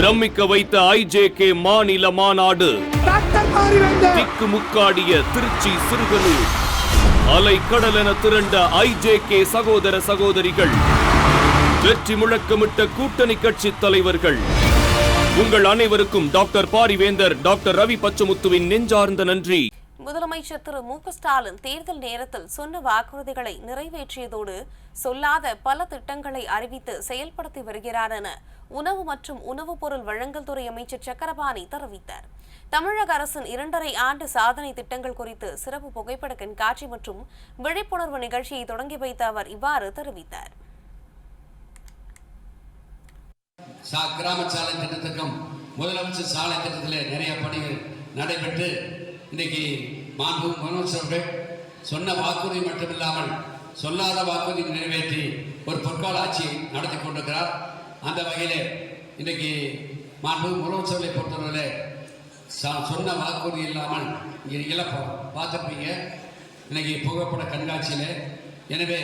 பிரமிக்க வைத்த ஐஜேகே மாநில மாநாடு திக்கு முக்காடிய திருச்சி சிறுகனூர். அலை கடலென திரண்ட ஐஜேகே சகோதர சகோதரிகள் வெற்றி முழக்கமிட்ட கூட்டணி கட்சி தலைவர்கள் உங்கள் அனைவருக்கும் டாக்டர் பாரிவேந்தர் டாக்டர் ரவி பச்சமுத்துவின் நெஞ்சார்ந்த நன்றி. முதலமைச்சர் திரு மு ஸ்டாலின் தேர்தல் நேரத்தில் சொன்ன வாக்குறுதிகளை நிறைவேற்றியதோடு சொல்லாத பல திட்டங்களை அறிவித்து செயல்படுத்தி வருகிறார் என உணவு மற்றும் உணவுப் பொருள் வழங்கல் துறை அமைச்சர் சக்கரபாணி தெரிவித்தார். தமிழக அரசின் இரண்டரை ஆண்டு சாதனை திட்டங்கள் குறித்து சிறப்பு புகைப்பட கண்காட்சி மற்றும் விழிப்புணர்வு நிகழ்ச்சியை தொடங்கி வைத்த அவர் இவ்வாறு தெரிவித்தார். கிராம சாலை திட்டத்துக்கும் முதலமைச்சர் சாலை திட்டத்தில் நிறைய பணிகள் நடைபெற்று இன்னைக்கு மாண்பு மனோஜ் அவர்கள் சொன்ன வாக்குறுதி மட்டுமில்லாமல் சொல்லாத வாக்குறுதி நிறைவேற்றி ஒரு பொற்கால ஆட்சி நடத்தி கொண்டிருக்கிறார். அந்த வகையிலே இன்னைக்கு மாண்பு முதலமைச்சர்களை பொறுத்தவரையிலே சா- சொன்ன வாக்குறுதி இல்லாமல் இங்கே இழப்ப பார்த்துருப்பீங்க. இன்னைக்கு புகைப்பட கண்காட்சியில் எனவே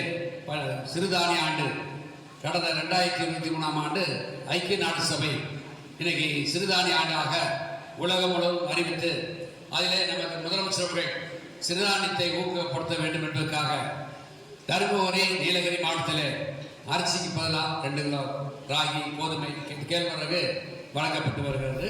ப- சிறுதானிய ஆண்டு கடந்த ரெண்டாயிரத்தி இருபத்தி மூணாம் ஆண்டு ஐக்கிய நாடு சபை இன்னைக்கு சிறுதானிய ஆண்டாக உலகம் முழுவதும் அறிவித்து அதிலே நமக்கு முதலமைச்சர் அவர்கள் சிறுதானியத்தை ஊக்கப்படுத்த வேண்டும் என்பதற்காக தருமபுரி நீலகிரி மாவட்டத்தில் அரிசிக்கு பதிலாக ரெண்டு கிலோ ராகி கோதுமை கேழ்வரகு வழங்கப்பட்டு வருகிறது.